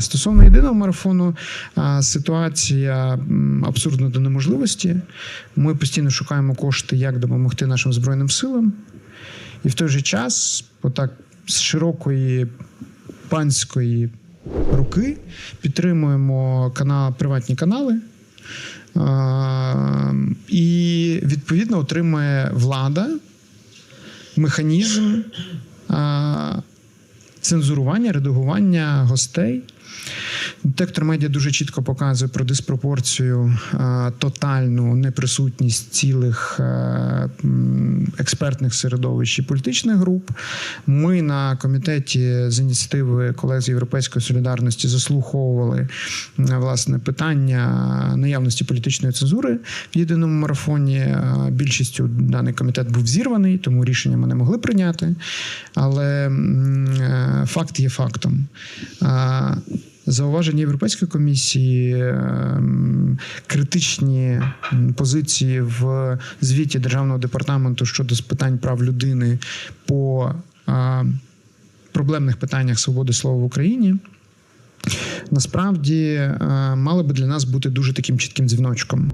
Стосовно єдиного марафону, ситуація абсурдна до неможливості. Ми постійно шукаємо кошти, як допомогти нашим збройним силам, і в той же час, отак з широкої панської руки, підтримуємо канал, приватні канали. І відповідно отримує влада механізм цензурування, редагування гостей. Детектор медіа дуже чітко показує про диспропорцію, е, тотальну неприсутність цілих е, експертних середовищ і політичних груп. Ми на комітеті з ініціативи колег з Європейської солідарності заслуховували е, власне питання наявності політичної цензури в єдиному марафоні. Більшістю даний комітет був зірваний, тому рішення ми не могли прийняти. Але факт є фактом. Зауваження Європейської комісії, ем, критичні позиції в звіті Державного департаменту щодо питань прав людини по проблемних питаннях свободи слова в Україні. Насправді е, мали би для нас бути дуже таким чітким дзвіночком.